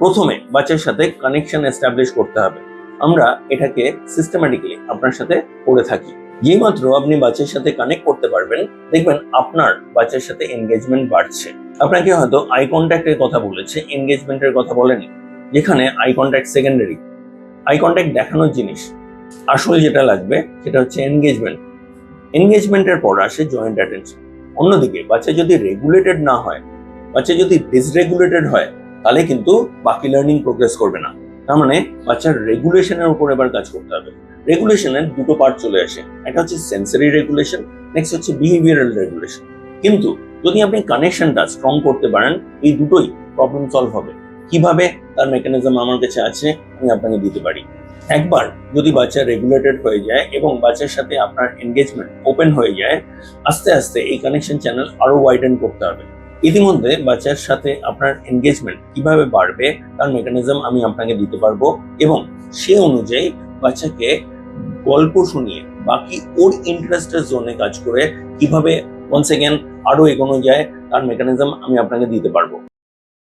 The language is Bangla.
প্রথমে বাচ্চার সাথে কানেকশন এস্টাবলিশ করতে হবে। আমরা এটাকে সিস্টেম্যাটিক্যালি আপনার সাথে করে থাকি। যেই মাত্র আপনি বাচ্চার সাথে কানেক্ট করতে পারবেন, দেখবেন আপনার বাচ্চার সাথে এনগেজমেন্ট বাড়ছে। আপনাকে হয়তো আই কন্ট্যাক্টের কথা বলেছে এনগেজমেন্টের কথা বলেনি, যেখানে eye contact secondary eye contact দেখানোর জিনিস, আসল যেটা লাগবে সেটা হচ্ছে এনগেজমেন্ট এনগেজমেন্টের পর আসে জয়েন্ট অ্যাটেনশন অন্যদিকে বাচ্চা যদি রেগুলেটেড না হয়, বাচ্চা যদি ডিসরেগুলেটেড হয় তাহলে কিন্তু বাকি লার্নিং প্রোগ্রেস করবে না। তার মানে বাচ্চার রেগুলেশনের উপর এবার কাজ করতে হবে। রেগুলেশনের দুটো পার্ট চলে আসে। একটা হচ্ছে সেন্সারি রেগুলেশন নেক্সট হচ্ছে বিহেভিয়ারাল রেগুলেশন কিন্তু যদি আপনি কানেকশনটা স্ট্রং করতে পারেন, এই দুটোই প্রবলেম সলভ হবে। কীভাবে? তার মেকানিজম আমার কাছে আছে, আমি আপনাকে দিতে পারি। একবার যদি বাচ্চা রেগুলেটেড হয়ে যায় এবং বাচ্চার সাথে আপনার এনগেজমেন্ট ওপেন হয়ে যায়, আস্তে আস্তে এই কানেকশন চ্যানেল আরও ওয়াইডেন করতে হবে। ইতিমধ্যে বাচ্চার সাথে আপনার এনগেজমেন্ট কীভাবে বাড়বে, তার মেকানিজম আমি আপনাকে দিতে পারব এবং সে অনুযায়ী বাচ্চাকে গল্প শুনিয়ে বাকি ওর ইন্টারেস্টের জোনে কাজ করে কীভাবে ওয়ান্স এগেন আরও এগোনো যায়, তার মেকানিজম আমি আপনাকে দিতে পারব।